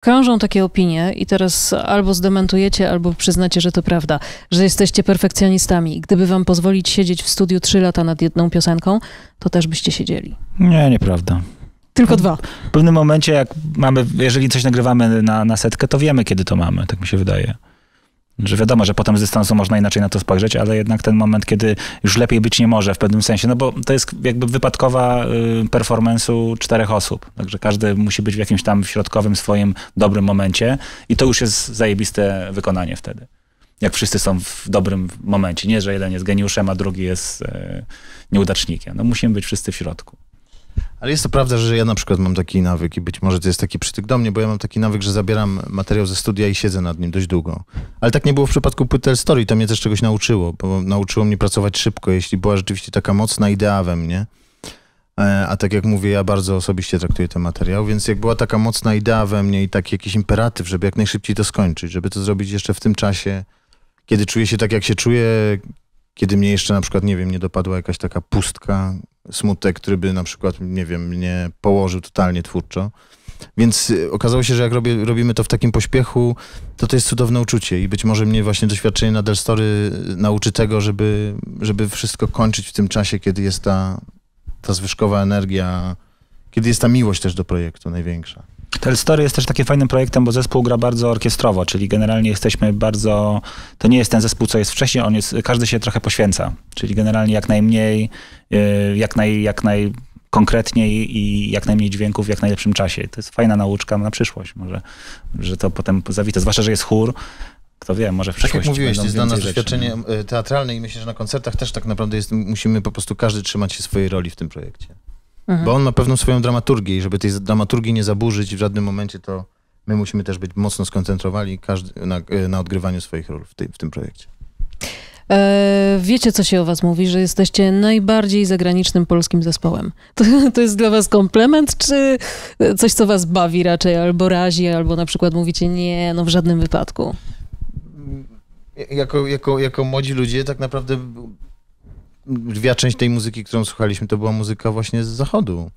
krążą takie opinie i teraz albo zdementujecie, albo przyznacie, że to prawda, że jesteście perfekcjonistami gdyby wam pozwolić siedzieć w studiu trzy lata nad jedną piosenką, to też byście siedzieli. Nie, nieprawda. Tylko dwa. W pewnym momencie, jak mamy, jeżeli coś nagrywamy na, na setkę, to wiemy, kiedy to mamy, tak mi się wydaje. Że wiadomo, że potem z dystansu można inaczej na to spojrzeć, ale jednak ten moment, kiedy już lepiej być nie może w pewnym sensie, no bo to jest jakby wypadkowa y, performance'u czterech osób. Także każdy musi być w jakimś tam środkowym swoim dobrym momencie i to już jest zajebiste wykonanie wtedy. Jak wszyscy są w dobrym momencie. Nie, że jeden jest geniuszem, a drugi jest y, nieudacznikiem. No musimy być wszyscy w środku. Ale jest to prawda, że ja na przykład mam taki nawyk i być może to jest taki przytyk do mnie, bo ja mam taki nawyk, że zabieram materiał ze studia i siedzę nad nim dość długo. Ale tak nie było w przypadku płyty Story, to mnie też czegoś nauczyło, bo nauczyło mnie pracować szybko, jeśli była rzeczywiście taka mocna idea we mnie. E, a tak jak mówię, ja bardzo osobiście traktuję ten materiał, więc jak była taka mocna idea we mnie i taki jakiś imperatyw, żeby jak najszybciej to skończyć, żeby to zrobić jeszcze w tym czasie, kiedy czuję się tak, jak się czuję, kiedy mnie jeszcze na przykład, nie wiem, nie dopadła jakaś taka pustka, smutek, który by na przykład, nie wiem, mnie położył totalnie twórczo. Więc y, okazało się, że jak robię, robimy to w takim pośpiechu, to to jest cudowne uczucie i być może mnie właśnie doświadczenie na Delstory y, nauczy tego, żeby, żeby wszystko kończyć w tym czasie, kiedy jest ta, ta zwyżkowa energia, kiedy jest ta miłość też do projektu największa. Telstory jest też takim fajnym projektem, bo zespół gra bardzo orkiestrowo, czyli generalnie jesteśmy bardzo, to nie jest ten zespół, co jest wcześniej, on jest, każdy się trochę poświęca, czyli generalnie jak najmniej, y, jak, naj, jak naj konkretniej i jak najmniej dźwięków w jak najlepszym czasie. To jest fajna nauczka na przyszłość, może, że to potem zawite, zwłaszcza, że jest chór, kto wie, może w przyszłości Tak jak mówiłeś, będą jest dla nas doświadczenie nie? y, teatralne i myślę, że na koncertach też tak naprawdę jest, musimy po prostu każdy trzymać się swojej roli w tym projekcie. Mhm. Bo on ma pewną swoją dramaturgię i żeby tej dramaturgii nie zaburzyć w żadnym momencie, to my musimy też być mocno skoncentrowani każdy, na, na odgrywaniu swoich ról w, tej, w tym projekcie. E, wiecie, co się o was mówi, że jesteście najbardziej zagranicznym polskim zespołem. To, to jest dla was komplement, czy coś, co was bawi raczej, albo razi, albo na przykład mówicie nie, no w żadnym wypadku. Jako, jako, jako młodzi ludzie tak naprawdę dwie część tej muzyki, którą słuchaliśmy, to była muzyka właśnie z zachodu.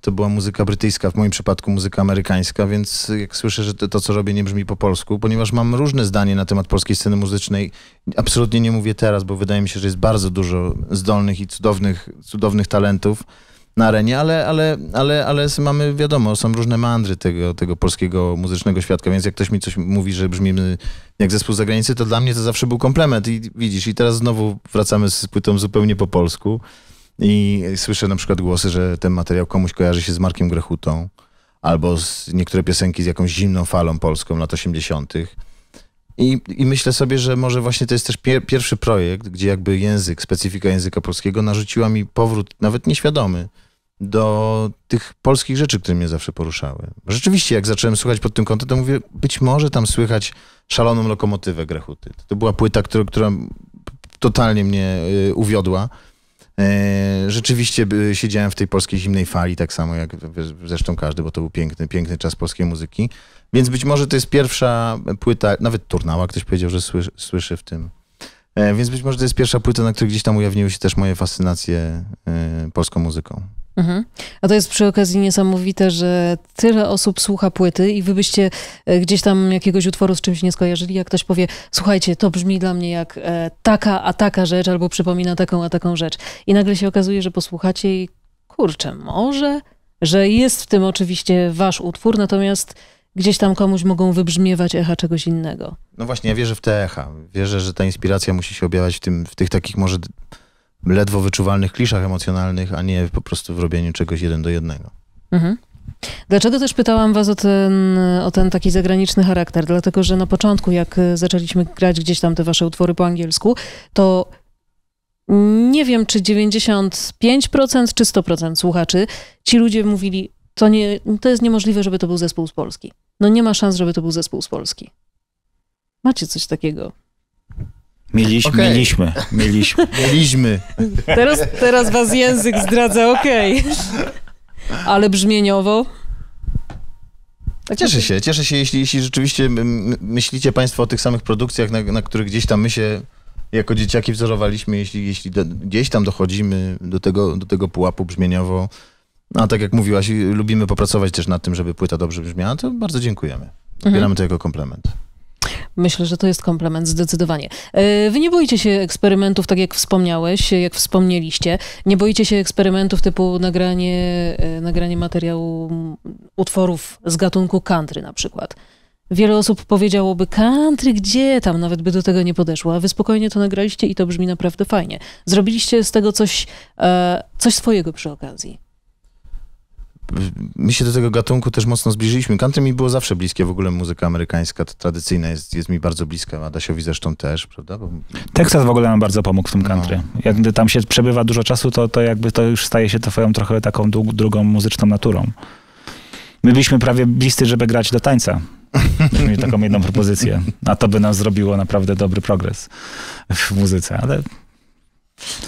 To była muzyka brytyjska, w moim przypadku muzyka amerykańska, więc jak słyszę, że to, to, co robię, nie brzmi po polsku, ponieważ mam różne zdanie na temat polskiej sceny muzycznej, absolutnie nie mówię teraz, bo wydaje mi się, że jest bardzo dużo zdolnych i cudownych, cudownych talentów na arenie, ale, ale, ale, ale mamy, wiadomo, są różne mandry tego, tego polskiego muzycznego świadka, więc jak ktoś mi coś mówi, że brzmimy jak zespół z zagranicy, to dla mnie to zawsze był komplement. I widzisz, i teraz znowu wracamy z płytą zupełnie po polsku. I słyszę na przykład głosy, że ten materiał komuś kojarzy się z Markiem Grechutą, albo z niektóre piosenki z jakąś zimną falą polską lat 80. I, I myślę sobie, że może właśnie to jest też pier, pierwszy projekt, gdzie jakby język, specyfika języka polskiego narzuciła mi powrót, nawet nieświadomy, do tych polskich rzeczy, które mnie zawsze poruszały. Rzeczywiście, jak zacząłem słuchać pod tym kątem, to mówię, być może tam słychać szaloną lokomotywę Grechuty. To była płyta, która, która totalnie mnie y, uwiodła. E, Rzeczywiście by- siedziałem w tej polskiej zimnej fali, tak samo jak zresztą każdy, bo to był piękny, piękny czas polskiej muzyki. Więc być może to jest pierwsza płyta, nawet Turnała ktoś powiedział, że słyszy, słyszy w tym. E, Więc być może to jest pierwsza płyta, na której gdzieś tam ujawniły się też moje fascynacje e, polską muzyką. Mhm. A to jest przy okazji niesamowite, że tyle osób słucha płyty i wy byście e, gdzieś tam jakiegoś utworu z czymś nie skojarzyli, jak ktoś powie, słuchajcie, to brzmi dla mnie jak e, taka, a taka rzecz, albo przypomina taką, a taką rzecz. I nagle się okazuje, że posłuchacie i kurczę, może, że jest w tym oczywiście wasz utwór, natomiast gdzieś tam komuś mogą wybrzmiewać echa czegoś innego. No właśnie, ja wierzę w te echa. Wierzę, że ta inspiracja musi się objawiać w, tym, w tych takich może ledwo wyczuwalnych kliszach emocjonalnych, a nie po prostu w robieniu czegoś jeden do jednego. Mhm. Dlaczego też pytałam was o ten, o ten taki zagraniczny charakter? Dlatego, że na początku, jak zaczęliśmy grać gdzieś tam te wasze utwory po angielsku, to nie wiem, czy 95% czy 100% słuchaczy, ci ludzie mówili, to, nie, to jest niemożliwe, żeby to był zespół z Polski. No nie ma szans, żeby to był zespół z Polski. Macie coś takiego. Mieliśmy, Okej. mieliśmy, mieliśmy. Mieliśmy. Teraz, teraz was język zdradza, okej. Ale brzmieniowo... Tak Cieszę się, cieszę się, jeśli, jeśli rzeczywiście myślicie Państwo o tych samych produkcjach, na, na których gdzieś tam my się jako dzieciaki wzorowaliśmy, jeśli, jeśli do, gdzieś tam dochodzimy do tego, do tego pułapu brzmieniowo. A tak jak mówiłaś, lubimy popracować też nad tym, żeby płyta dobrze brzmiała, to bardzo dziękujemy. Zbieramy to jako komplement. Myślę, że to jest komplement zdecydowanie. E, wy nie boicie się eksperymentów, tak jak wspomniałeś, jak wspomnieliście. Nie boicie się eksperymentów typu nagranie, e, nagranie materiału m, utworów z gatunku country na przykład. Wiele osób powiedziałoby, country gdzie tam, nawet by do tego nie podeszło, a wy spokojnie to nagraliście i to brzmi naprawdę fajnie. Zrobiliście z tego coś, e, coś swojego przy okazji. My się do tego gatunku też mocno zbliżyliśmy. Country mi było zawsze bliskie, w ogóle muzyka amerykańska, ta tradycyjna jest, jest mi bardzo bliska, Adasiowi zresztą też, prawda? Bo Teksas w ogóle nam bardzo pomógł w tym No. country. Jak gdy tam się przebywa dużo czasu, to, to jakby to już staje się twoją trochę taką dług- drugą muzyczną naturą. My byliśmy prawie bliscy, żeby grać do tańca. Myśmy mieli taką jedną propozycję. A to by nam zrobiło naprawdę dobry progres w muzyce, ale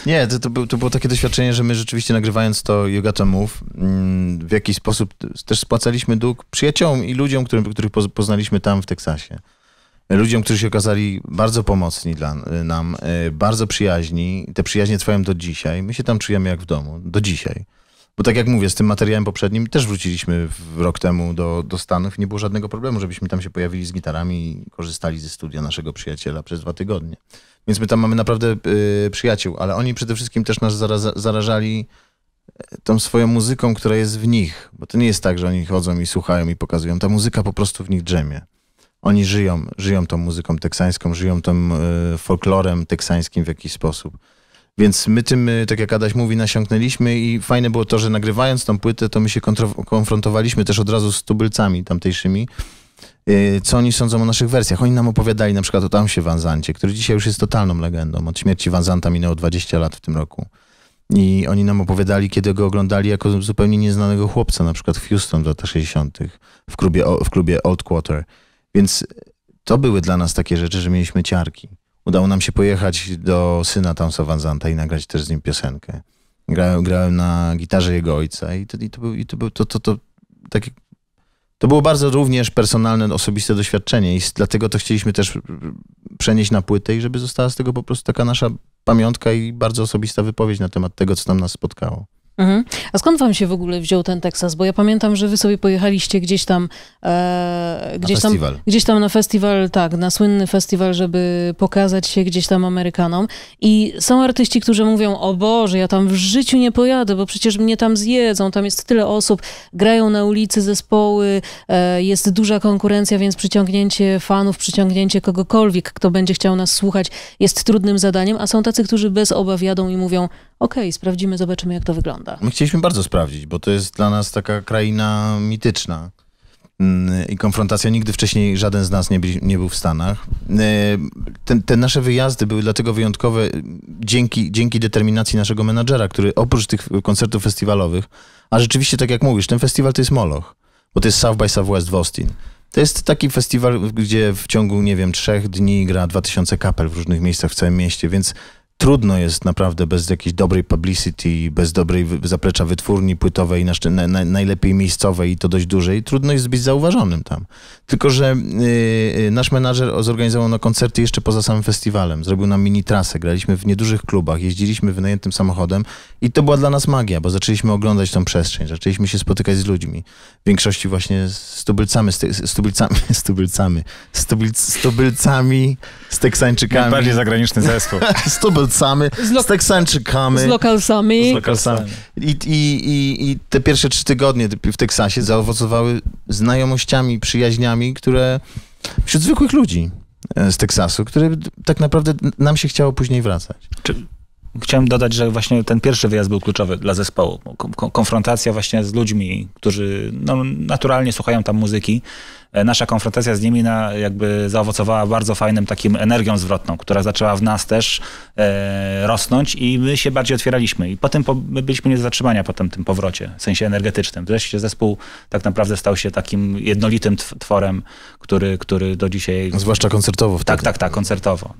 Nie, to, to, był, to było takie doświadczenie, że my rzeczywiście nagrywając to You Gotta Move, mm, w jakiś sposób też spłacaliśmy dług przyjaciołom i ludziom, którym, których poz- poznaliśmy tam w Teksasie. Ludziom, którzy się okazali bardzo pomocni dla nam, e, bardzo przyjaźni. Te przyjaźnie trwają do dzisiaj. My się tam czujemy jak w domu, do dzisiaj. Bo tak jak mówię, z tym materiałem poprzednim też wróciliśmy rok temu do, do Stanów i nie było żadnego problemu, żebyśmy tam się pojawili z gitarami i korzystali ze studia naszego przyjaciela przez dwa tygodnie. Więc my tam mamy naprawdę y, przyjaciół, ale oni przede wszystkim też nas zarażali e, tą swoją muzyką, która jest w nich. Bo to nie jest tak, że oni chodzą i słuchają i pokazują. Ta muzyka po prostu w nich drzemie. Oni żyją, żyją tą muzyką teksańską, żyją tym y, folklorem teksańskim w jakiś sposób. Więc my tym, y, tak jak Adaś mówi, nasiąknęliśmy i fajne było to, że nagrywając tą płytę, to my się konfrontowaliśmy też od razu z tubylcami tamtejszymi, y, co oni sądzą o naszych wersjach. Oni nam opowiadali na przykład o Tamsie Van Zancie, który dzisiaj już jest totalną legendą. Od śmierci Van Zanta minęło 20 lat w tym roku. I oni nam opowiadali, kiedy go oglądali jako zupełnie nieznanego chłopca, na przykład w Houston w latach 60., w klubie, w klubie Old Quarter. Więc to były dla nas takie rzeczy, że mieliśmy ciarki. Udało nam się pojechać do syna Tamsa Van Zanta i nagrać też z nim piosenkę. Grałem, grałem na gitarze jego ojca i to, i to, był, i to, był, to, to, to, takie, to było bardzo również personalne, osobiste doświadczenie i dlatego to chcieliśmy też przenieść na płytę i żeby została z tego po prostu taka nasza pamiątka i bardzo osobista wypowiedź na temat tego, co tam nas spotkało. Mhm. A skąd wam się w ogóle wziął ten Teksas? Bo ja pamiętam, że wy sobie pojechaliście gdzieś tam, e, Na gdzieś tam, festiwal. gdzieś tam na festiwal, tak, na słynny festiwal, żeby pokazać się gdzieś tam Amerykanom. I są artyści, którzy mówią, o Boże, ja tam w życiu nie pojadę, bo przecież mnie tam zjedzą, tam jest tyle osób, grają na ulicy zespoły, e, jest duża konkurencja, więc przyciągnięcie fanów, przyciągnięcie kogokolwiek, kto będzie chciał nas słuchać, jest trudnym zadaniem, a są tacy, którzy bez obaw jadą i mówią, okej, sprawdzimy, zobaczymy, jak to wygląda. My chcieliśmy bardzo sprawdzić, bo to jest dla nas taka kraina mityczna. Mm, I konfrontacja nigdy wcześniej żaden z nas nie, byli, nie był w Stanach. E, Te, te nasze wyjazdy były dlatego wyjątkowe dzięki, dzięki determinacji naszego menadżera, który oprócz tych koncertów festiwalowych, a rzeczywiście tak jak mówisz, ten festiwal to jest Moloch, bo to jest South by Southwest w Austin. To jest taki festiwal, gdzie w ciągu, nie wiem, trzech dni gra 2000 kapel w różnych miejscach w całym mieście, więc trudno jest naprawdę bez jakiejś dobrej publicity, bez dobrej zaplecza wytwórni płytowej, na, na, na, najlepiej miejscowej i to dość dużej, trudno jest być zauważonym tam. Tylko, że yy, nasz menadżer zorganizował na koncerty jeszcze poza samym festiwalem. Zrobił nam mini trasę, graliśmy w niedużych klubach, jeździliśmy wynajętym samochodem i to była dla nas magia, bo zaczęliśmy oglądać tą przestrzeń, zaczęliśmy się spotykać z ludźmi. W większości właśnie z tubylcami, z, tubylcami, z tubylcami, z, tubyl, z tubylcami, z teksańczykami. najbardziej zagraniczny zespół. z tubylcami, Z, lo- z teksańczykami. z lokalsami. Z lokalsami. I, i, i, I te pierwsze trzy tygodnie w Teksasie zaowocowały znajomościami, przyjaźniami, które wśród zwykłych ludzi e, z Teksasu, które tak naprawdę nam się chciało później wracać. Czy, chciałem dodać, że właśnie ten pierwszy wyjazd był kluczowy dla zespołu. Kon- kon- konfrontacja właśnie z ludźmi, którzy no, naturalnie słuchają tam muzyki. E, Nasza konfrontacja z nimi na, jakby zaowocowała bardzo fajnym takim energią zwrotną, która zaczęła w nas też e, rosnąć i my się bardziej otwieraliśmy. I potem po, my byliśmy nie do zatrzymania po tym, powrocie, w sensie energetycznym. Wreszcie zespół tak naprawdę stał się takim jednolitym tw- tworem, który, który do dzisiaj Zwłaszcza koncertowo wtedy. tak, tak, tak, koncertowo.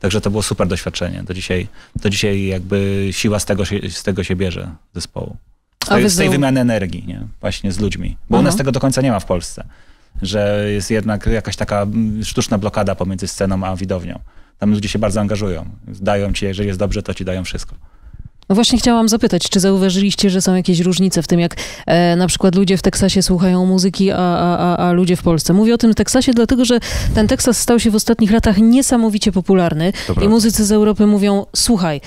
Także to było super doświadczenie. Do dzisiaj, do dzisiaj jakby siła z tego się, z tego się bierze zespołu. Z tej, z tej wymiany energii, nie? Właśnie z ludźmi. Bo u Aha. nas tego do końca nie ma w Polsce. Że jest jednak jakaś taka mm, sztuczna blokada pomiędzy sceną a widownią. Tam ludzie się bardzo angażują. Dają ci, jeżeli jest dobrze, to ci dają wszystko. No właśnie chciałam zapytać, czy zauważyliście, że są jakieś różnice w tym, jak e, na przykład ludzie w Teksasie słuchają muzyki, a, a, a, a ludzie w Polsce? Mówię o tym Teksasie, dlatego że ten Teksas stał się w ostatnich latach niesamowicie popularny To i muzycy z Europy mówią, słuchaj,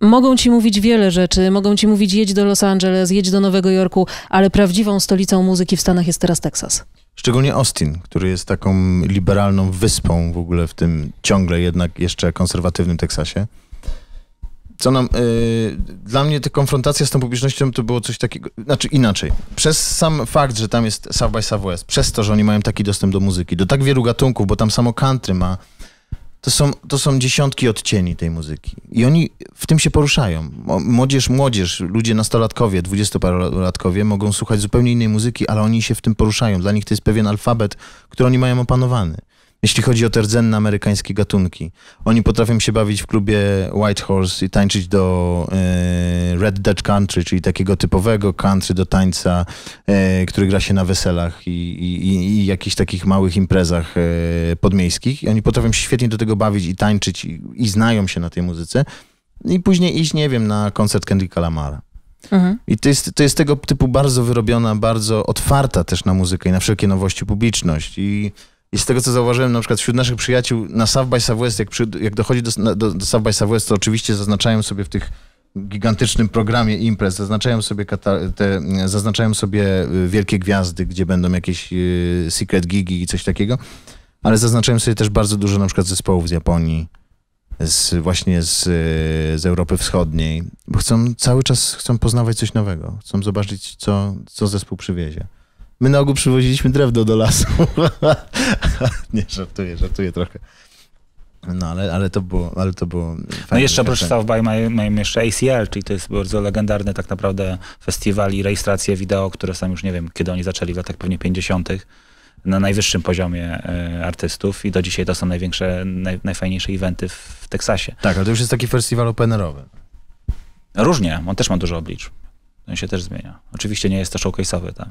mogą ci mówić wiele rzeczy, mogą ci mówić jedź do Los Angeles, jedź do Nowego Jorku, ale prawdziwą stolicą muzyki w Stanach jest teraz Teksas. Szczególnie Austin, który jest taką liberalną wyspą w ogóle w tym ciągle jednak jeszcze konserwatywnym Teksasie. Co nam, y, dla mnie ta konfrontacja z tą publicznością to było coś takiego, znaczy inaczej. Przez sam fakt, że tam jest South by Southwest, przez to, że oni mają taki dostęp do muzyki, do tak wielu gatunków, bo tam samo country ma, to są, to są dziesiątki odcieni tej muzyki. I oni w tym się poruszają. Młodzież, młodzież, ludzie nastolatkowie, dwudziestoparolatkowie mogą słuchać zupełnie innej muzyki, ale oni się w tym poruszają. Dla nich to jest pewien alfabet, który oni mają opanowany. Jeśli chodzi o te rdzenne amerykańskie gatunki, oni potrafią się bawić w klubie White Horse i tańczyć do e, Red Dutch Country, czyli takiego typowego country do tańca, e, który gra się na weselach i, i, i- i jakichś takich małych imprezach e, podmiejskich. I oni potrafią się świetnie do tego bawić i tańczyć i, i znają się na tej muzyce. I później iść, nie wiem, na koncert Kendricka Lamara. Mhm. I to jest, to jest tego typu bardzo wyrobiona, bardzo otwarta też na muzykę i na wszelkie nowości publiczność. I, i z tego, co zauważyłem na przykład wśród naszych przyjaciół na South by Southwest, jak, przy, jak dochodzi do, do, do South by Southwest, to oczywiście zaznaczają sobie w tych gigantycznym programie imprez, zaznaczają sobie, te, zaznaczają sobie y, wielkie gwiazdy, gdzie będą jakieś y, secret gigi i coś takiego, ale zaznaczają sobie też bardzo dużo na przykład zespołów z Japonii, z, właśnie z, y, z Europy Wschodniej, bo chcą cały czas chcą poznawać coś nowego, chcą zobaczyć, co, co zespół przywiezie. My na ogół przywoziliśmy drewno do lasu. Nie, żartuję, żartuję trochę. No, ale, ale to było, ale to było No jeszcze oprócz. South by mają, jeszcze ACL, czyli to jest bardzo legendarny tak naprawdę festiwal i rejestracje wideo, które są już nie wiem, kiedy oni zaczęli, w latach pewnie 50. na najwyższym poziomie e, artystów i do dzisiaj to są największe, naj, najfajniejsze eventy w, w Teksasie. Tak, ale to już jest taki festiwal openerowy. Różnie, on też ma dużo oblicz. On się też zmienia. Oczywiście nie jest to showcase'owy, tak.